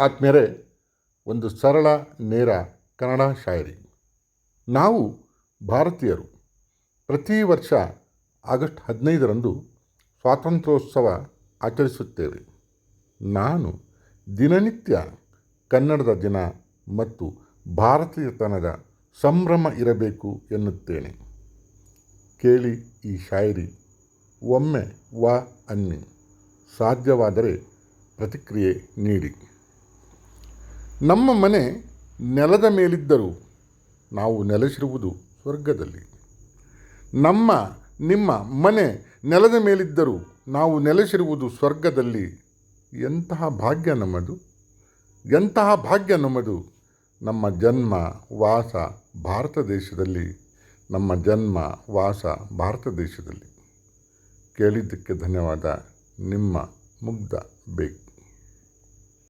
ಆತ್ಮೀಯರೇ ಒಂದು ಸರಳ, ನೇರ ಕನ್ನಡ ಶಾಯರಿ. ನಾವು ಭಾರತೀಯರು ಪ್ರತಿ ವರ್ಷ ಆಗಸ್ಟ್ ಹದಿನೈದರಂದು ಸ್ವಾತಂತ್ರ್ಯೋತ್ಸವ ಆಚರಿಸುತ್ತೇವೆ. ನಾನು ದಿನನಿತ್ಯ ಕನ್ನಡದ ದಿನ ಮತ್ತು ಭಾರತೀಯತನದ ಸಂಭ್ರಮ ಇರಬೇಕು ಎನ್ನುತ್ತೇನೆ. ಕೇಳಿ ಈ ಶಾಯರಿ ಒಮ್ಮೆ ವಾ ಅನ್ನಿ. ಸಾಧ್ಯವಾದರೆ ಪ್ರತಿಕ್ರಿಯೆ ನೀಡಿ. ನಮ್ಮ ಮನೆ ನೆಲದ ಮೇಲಿದ್ದರೂ ನಾವು ನೆಲೆಸಿರುವುದು ಸ್ವರ್ಗದಲ್ಲಿ. ನಮ್ಮ, ನಿಮ್ಮ ಮನೆ ನೆಲದ ಮೇಲಿದ್ದರೂ ನಾವು ನೆಲೆಸಿರುವುದು ಸ್ವರ್ಗದಲ್ಲಿ. ಎಂತಹ ಭಾಗ್ಯ ನಮ್ಮದು? ಎಂತಹ ಭಾಗ್ಯ ನಮ್ಮದು? ನಮ್ಮ ಜನ್ಮ, ವಾಸ ಭಾರತ ದೇಶದಲ್ಲಿ. ನಮ್ಮ ಜನ್ಮ, ವಾಸ ಭಾರತ ದೇಶದಲ್ಲಿ. ಕೇಳಿದ್ದಕ್ಕೆ ಧನ್ಯವಾದ ನಿಮ್ಮ ಮುಗ್ಧ ಬೇಗ್.